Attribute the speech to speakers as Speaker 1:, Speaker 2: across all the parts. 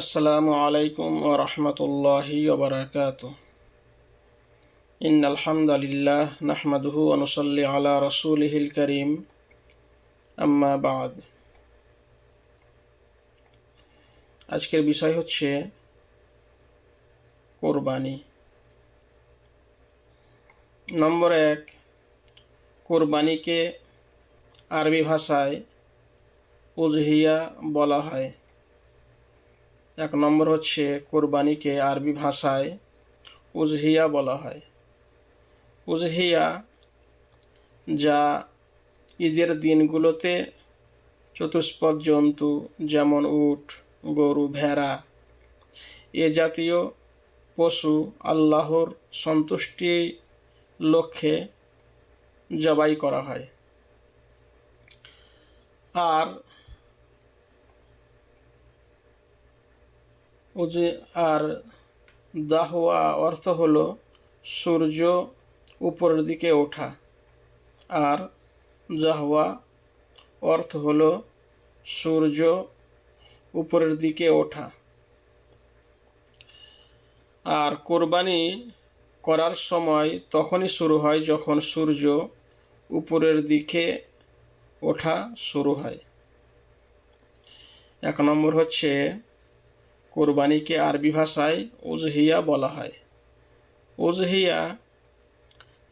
Speaker 1: আসসালামু আলাইকুম ও রাহমাতুল্লাহি ওবরাকাত বারাকাতুহু। নাহমাদুহু অনুসল্লি আলা রসুল হিল করিম আম্মাবাদ আজকের বিষয় হচ্ছে কোরবানি। নম্বর এক, কোরবানিকে আরবি ভাষায় উজহিয়া বলা হয়। এক নম্বর হচ্ছে কোরবানিকে আরবি ভাষায় উজহিয়া বলা হয়। উজহিয়া যা ঈদের দিনগুলোতে চতুষ্পদ জন্তু যেমন উট, গরু, ভেড়া, এ জাতীয় পশু আল্লাহর সন্তুষ্টি লক্ষ্যে জবাই করা হয়। আর উজে আর দাহওয়া অর্থ হলো সূর্য উপরের দিকে ওঠা। আর জাহওয়া অর্থ হলো সূর্য উপরের দিকে ওঠা। আর কোরবানি করার সময় তখনই শুরু হয় যখন সূর্য উপরের দিকে ওঠা শুরু হয়। এক নম্বর হচ্ছে কোরবানিকে আরবি ভাষায় উজহিয়া বলা হয়। উজহিয়া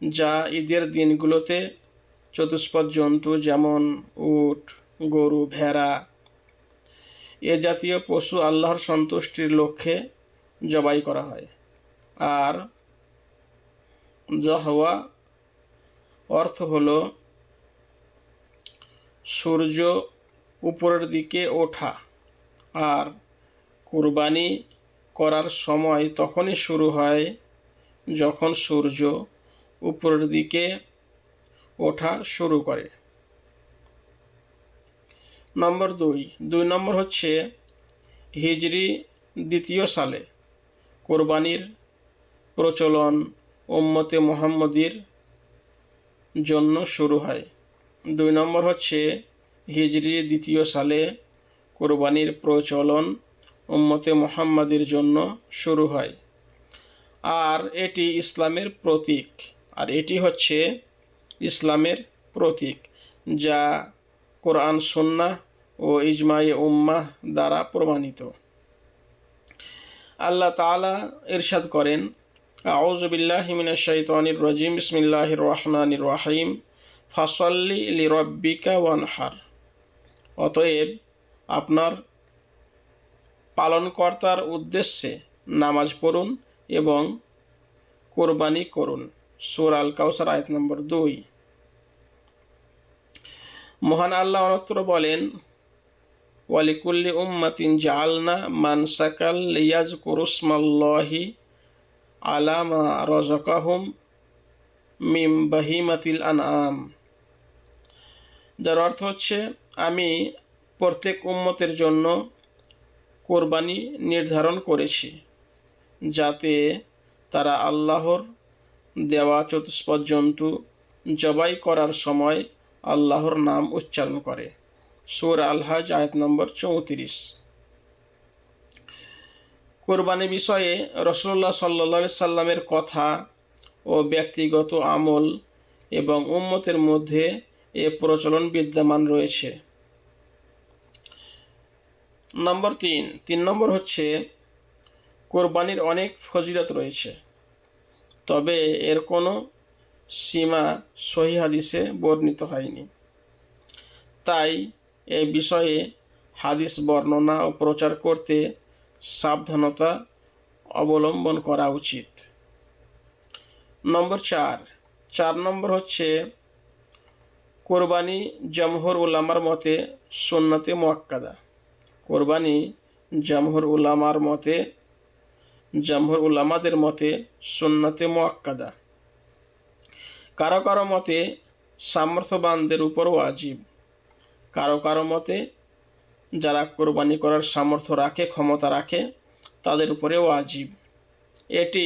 Speaker 1: যা ঈদের দিনগুলোতে চতুষ্পদ জন্তু যেমন উট, গরু, ভেড়া, এ জাতীয় পশু আল্লাহর সন্তুষ্টির লক্ষ্যে জবাই করা হয়। আর জহওয়া অর্থ হল সূর্য উপরের দিকে ওঠা। আর কুরবানি করার সময় তখনই শুরু হয় যখন সূর্য উপরের দিকে ওঠা শুরু করে। নম্বর দুই। দুই নম্বর হচ্ছে হিজরি দ্বিতীয় সালে কোরবানির প্রচলন উম্মতে মোহাম্মদীর জন্য শুরু হয়। দুই নম্বর হচ্ছে হিজরি দ্বিতীয় সালে কোরবানির প্রচলন উম্মতে মোহাম্মদের জন্য শুরু হয়। আর এটি ইসলামের প্রতীক। আর এটি হচ্ছে ইসলামের প্রতীক, যা কোরআন সন্না ও ইজমাই উম্মাহ দ্বারা প্রমাণিত। আল্লাহ তালা ইরশাদ করেন আউজবিল্লাহ মিনাশাইতানির রজিম ইসমিল্লাহির রহমানির রাহিম, ফাসল্লি লি রব্বিকা ওয়ানহার। অতএব আপনার পালনকর্তার উদ্দেশ্যে নামাজ পড়ুন এবং কোরবানি করুন। সুর আল কাউসার আয়াত নম্বর দুই। মহান আল্লাহ অনত্র বলেন, ওয়ালিকুল্লি উম্মাতিন জালনা মানসাকাল লিয়াজ কুরুসমাল্লাহি আলামা রজকাহুম মিম বাহিমাতিল আনআম। যার অর্থ হচ্ছে, আমি প্রত্যেক উম্মতের জন্য কোরবানি নির্ধারণ করেছি, যাতে তারা আল্লাহর দেওয়া চতুষ্পদ জন্তু জবাই করার সময় আল্লাহর নাম উচ্চারণ করে। সুর আলহাজ আয়াত নম্বর চৌত্রিশ। কোরবানি বিষয়ে রসল্লা সাল্লা সাল্লামের কথা ও ব্যক্তিগত আমল এবং উম্মতের মধ্যে এ প্রচলন বিদ্যমান রয়েছে। নম্বর তিন। তিন নম্বর হচ্ছে, কোরবানির অনেক ফজিলত রয়েছে, তবে এর কোনো সীমা সহি হাদিসে বর্ণিত হয়নি। তাই এ বিষয়ে হাদিস বর্ণনা ও প্রচার করতে সাবধানতা অবলম্বন করা উচিত। নম্বর চার। চার নম্বর হচ্ছে, কোরবানি জমহর উল্লামার মতে সুন্নতে মোয়াক্কাদা। কোরবানি জামহুর উলামার মতে, জামহুর উলামাদের মতে সুন্নতে মোয়াক্কাদা কারও কারও মতে সামর্থ্যবানদের উপর ওয়াজিব। কারও কারও মতে যারা কোরবানি করার সামর্থ্য রাখে, ক্ষমতা রাখে, তাদের উপরে ওয়াজিব। এটি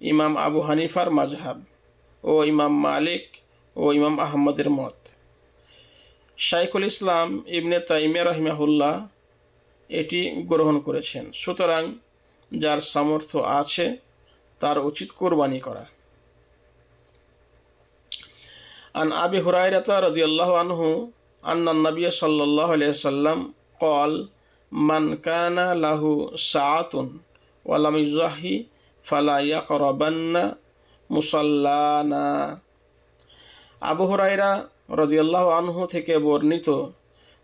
Speaker 1: ইমাম আবু হানিফার মাজহাব ও ইমাম মালিক ও ইমাম আহমদের মত। শাইখুল ইসলাম ইবনে তাইমিয়া রহিমাহুল্লাহ এটি গ্রহণ করেছেন। সুতরাং যার সামর্থ্য আছে, তার উচিত কোরবানি করা। আন আবি হুরাইরাতা রদিয়াল্লাহ আনহু আন্না নবী সাল্লাহ সাল্লাম কল মান কানা লাহু সাতুন ওয়ালাম ইউজাহি ফালা করবান্না মুসাল্লানা। আবু হুরাইরা রদিয়াল্লাহ আনহু থেকে বর্ণিত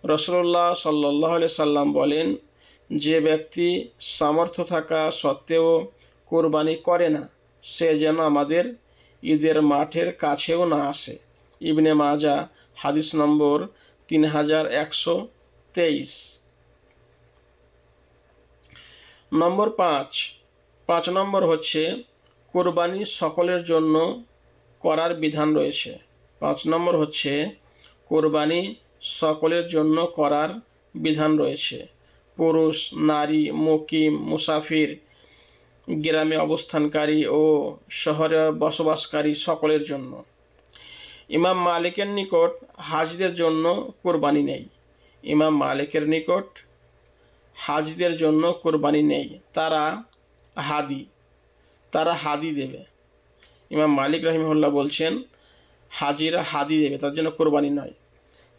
Speaker 1: রসুল্লাহ সাল্লাহ সাল্লাম বলেন, যে ব্যক্তি সামর্থ্য থাকা সত্ত্বেও কোরবানি করে না, সে যেন আমাদের ঈদের মাঠের কাছেও না আসে। ইবনে মাজা হাদিস নম্বর তিন হাজার একশো তেইশ। নম্বর পাঁচ পাঁচ নম্বর হচ্ছে, কোরবানি সকলের জন্য করার বিধান রয়েছে। পাঁচ নম্বর হচ্ছে, কোরবানি সকলের জন্য করার বিধান রয়েছে। পুরুষ, নারী, মুকিম, মুসাফির, গ্রামে অবস্থানকারী ও শহরে বসবাসকারী সকলের জন্য। ইমাম মালিকের নিকট হাজদের জন্য কোরবানি নেই। ইমাম মালিকের নিকট হাজদের জন্য কোরবানি নেই। তারা হাদি তারা হাদি দেবে। ইমাম মালিক রহিমুল্লাহ বলছেন, হাজিরা হাদি দেবে, তার জন্য কোরবানি নয়।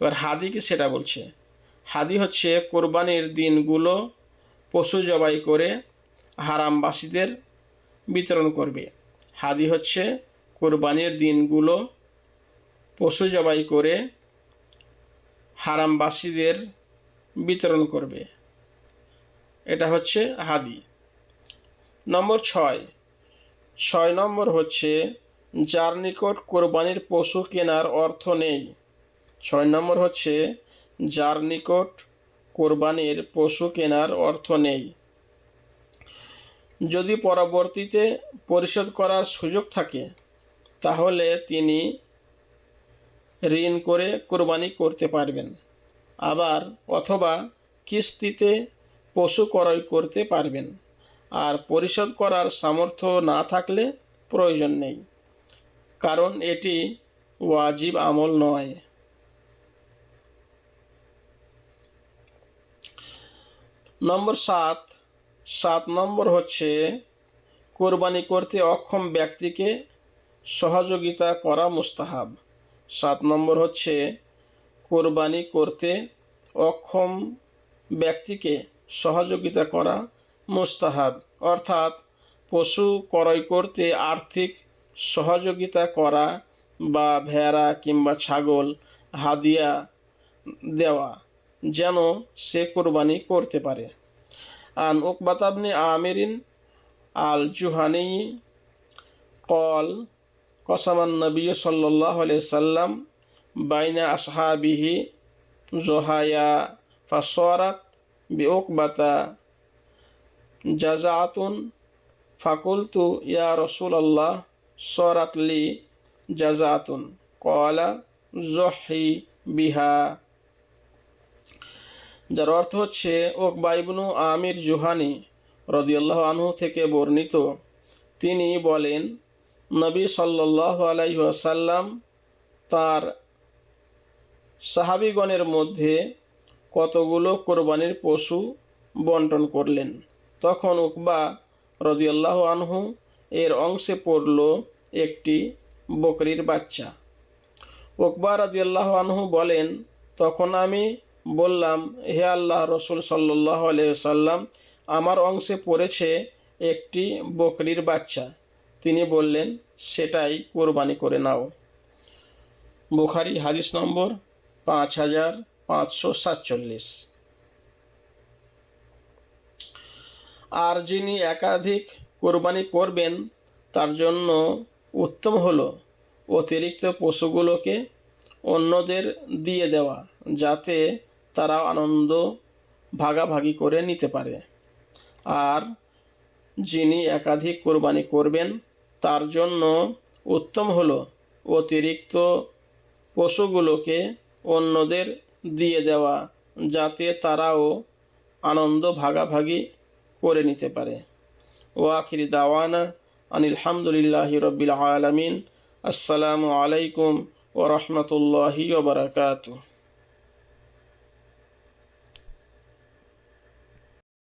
Speaker 1: এবার হাদি কি সেটা বলছে? হাদি হচ্ছে কোরবানির দিনগুলো পশু জবাই করে হারামবাসীদের বিতরণ করবে। হাদি হচ্ছে কোরবানির দিনগুলো পশু জবাই করে হারামবাসীদের বিতরণ করবে। এটা হচ্ছে হাদি। নম্বর ছয়। ছয় নম্বর হচ্ছে, যার নিকট কোরবানির পশু কেনার অর্থ নেই। ছয় নম্বর হচ্ছে, যার নিকট কোরবানির পশু কেনার অর্থ নেই। যদি পরবর্তীতে পরিশোধ করার সুযোগ থাকে, তাহলে তিনি ঋণ করে কোরবানি করতে পারবেন। আবার অথবা কিস্তিতে পশু ক্রয় করতে পারবেন। আর পরিশোধ করার সামর্থ্য না থাকলে প্রয়োজন নেই, কারণ এটি ওয়াজিব আমল নয়। নম্বর সাত। সাত নম্বর হচ্ছে, কোরবানি করতে অক্ষম ব্যক্তিকে সহযোগিতা করা মুস্তাহাব। সাত নম্বর হচ্ছে, কোরবানি করতে অক্ষম ব্যক্তিকে সহযোগিতা করা মুস্তাহাব। অর্থাৎ, পশু ক্রয় করতে আর্থিক সহযোগিতা করা বা ভেড়া কিংবা ছাগল হাদিয়া দেওয়া। যেন সে কোরবানি করতে পারে। আন উকবাতাবনি আমিরিন আল জুহানি কল কসামান নবী সাল্লাহ সাল্লাম বাইনা আসহাবিহি জোহায়া ফাসরাত বি উকবাতা জাজাতুন ফাকুলতু ইয়া রসুল আল্লাহ সরাতলি জাজাতুন কলা জহি বিহা যার অর্থ হচ্ছে ওকবাইবনু আমির জুহানি রদিয়াল্লাহ আনহু থেকে বর্ণিত। তিনি বলেন, নবী সাল্লাহ আলাইসাল্লাম তার সাহাবিগণের মধ্যে কতগুলো কোরবানির পশু বন্টন করলেন? তখন উকবা রদিয়াল্লাহ আনহু এর অংশে পড়ল একটি বকরির বাচ্চা। উকবা রদিয়াল্লাহ আনহু বলেন, তখন আমি বললাম, হে আল্লাহ রসুল সাল্লাহ সাল্লাম আমার অংশে পড়েছে একটি বকরির বাচ্চা। তিনি বললেন, সেটাই কোরবানি করে নাও। বুখারি হাদিস নম্বর পাঁচ হাজার পাঁচশো সাতচল্লিশ। আর যিনি একাধিক কোরবানি করবেন, তার জন্য উত্তম হলো অতিরিক্ত পশুগুলোকে অন্যদের দিয়ে দেওয়া, যাতে তারা আনন্দ ভাগাভাগি করে নিতে পারে। আর যিনি একাধিক কোরবানি করবেন, তার জন্য উত্তম হলো অতিরিক্ত পশুগুলোকে অন্যদের দিয়ে দেওয়া, যাতে তারাও আনন্দ ভাগাভাগি করে নিতে পারে। ও আখিরি দাওয়ানা আনিল হামদুলিল্লাহ রবিল আলমিন। আসসালামু আলাইকুম ও রহমতুল্লাহি ওবরাকাতু